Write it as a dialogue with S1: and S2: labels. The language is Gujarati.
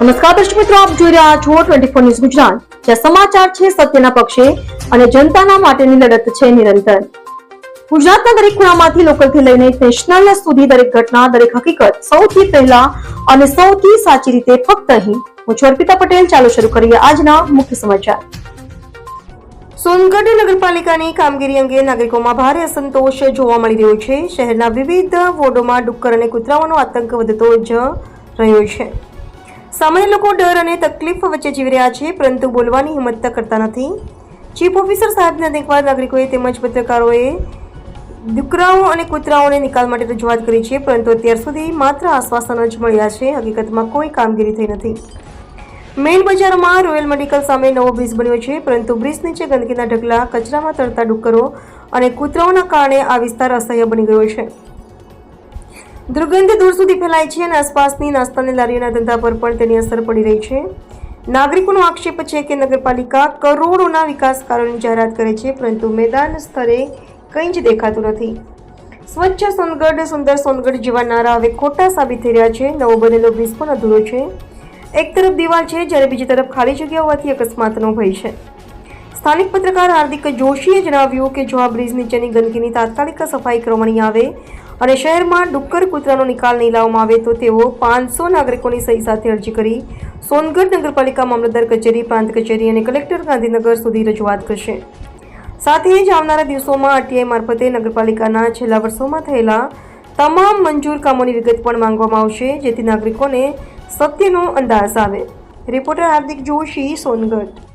S1: નમસ્કાર દર્શક મિત્રો, આપ જોઈ રહ્યા છો ટ્વેન્ટી ફોર ન્યૂઝ ગુજરાત. જ્યાં સમાચાર છે સત્યના પક્ષે અને જનતાના માટેની લડત છે નિરંતર. ગુજરાતના દરેક ખૂણામાંથી લોકલથી લઈને નેશનલ સુધી દરેક ઘટના, દરેક હકીકત સૌથી પહેલા અને સૌથી સાચી રીતે ફક્ત અહીં. હું છું અર્પિતા પટેલ. ચાલો શરૂ કરીએ આજના મુખ્ય સમાચાર. સોનગઢ નગરપાલિકાની કામગીરી અંગે નાગરિકોમાં ભારે અસંતોષ જોવા મળી રહ્યો છે. શહેરના વિવિધ વોર્ડોમાં ડુક્કર અને કૂતરાઓનો આતંક વધતો જ રહ્યો છે. સામાન્ય લોકો ડર અને તકલીફ વચ્ચે જીવી રહ્યા છે, પરંતુ બોલવાની હિંમત કરતા નથી. ચીફ ઓફિસર સાહેબને અનેકવાર નાગરિકોએ તેમજ પત્રકારોએ દીકરાઓ અને કૂતરાઓને નિકાલ માટે રજૂઆત કરી છે, પરંતુ અત્યાર સુધી માત્ર આશ્વાસન જ મળ્યા છે. હકીકતમાં કોઈ કામગીરી થઈ નથી. મેઇન બજારમાં રોયલ મેડિકલ સામે નવો બ્રિજ બન્યો છે, પરંતુ બ્રિજ નીચે ગંદકીના ઢગલા, કચરામાં તરતા ડુક્કરો અને કૂતરાઓના કારણે આ વિસ્તાર અસહ્ય બની ગયો છે. દુર્ગંધ દૂર સુધી ફેલાય છે અને આસપાસની નાસ્તાની લારીઓના ધંધા પર પણ તેની અસર પડી રહી છે. નાગરિકોનો આક્ષેપ છે કે નગરપાલિકા કરોડોના વિકાસ કાર્યોની જાહેરાત કરે છે, પરંતુ મેદાન સ્તરે કંઈ જ દેખાતું નથી. સ્વચ્છ સોનગઢ, સુંદર સોનગઢ જેવા નારા હવે ખોટા સાબિત થઈ રહ્યા છે. નવો બનેલો બ્રિજ પણ અધૂરો છે. એક તરફ દિવાલ છે, જ્યારે બીજી તરફ ખાલી જગ્યા હોવાથી અકસ્માતનો ભય છે. સ્થાનિક પત્રકાર હાર્દિક જોશીએ જણાવ્યું કે જો આ બ્રિજ નીચેની ગંદકીની તાત્કાલિક સફાઈ કરવાની આવે અને શહેરમાં ડુક્કર કૂતરાનો નિકાલ નહીં લાવવામાં આવે તો તેઓ પાંચસો નાગરિકોની સહી સાથે અરજી કરી સોનગઢ નગરપાલિકા મામલતદાર કચેરી, પ્રાંત કચેરી અને કલેક્ટર ગાંધીનગર સુધી રજૂઆત કરશે. સાથે જ આવનારા દિવસોમાં આરટીઆઈ મારફતે નગરપાલિકાના છેલ્લા વર્ષોમાં થયેલા તમામ મંજૂર કામોની વિગત પણ માંગવામાં આવશે, જેથી નાગરિકોને સત્યનો અંદાજ આવે. રિપોર્ટર હાર્દિક જોશી, સોનગઢ.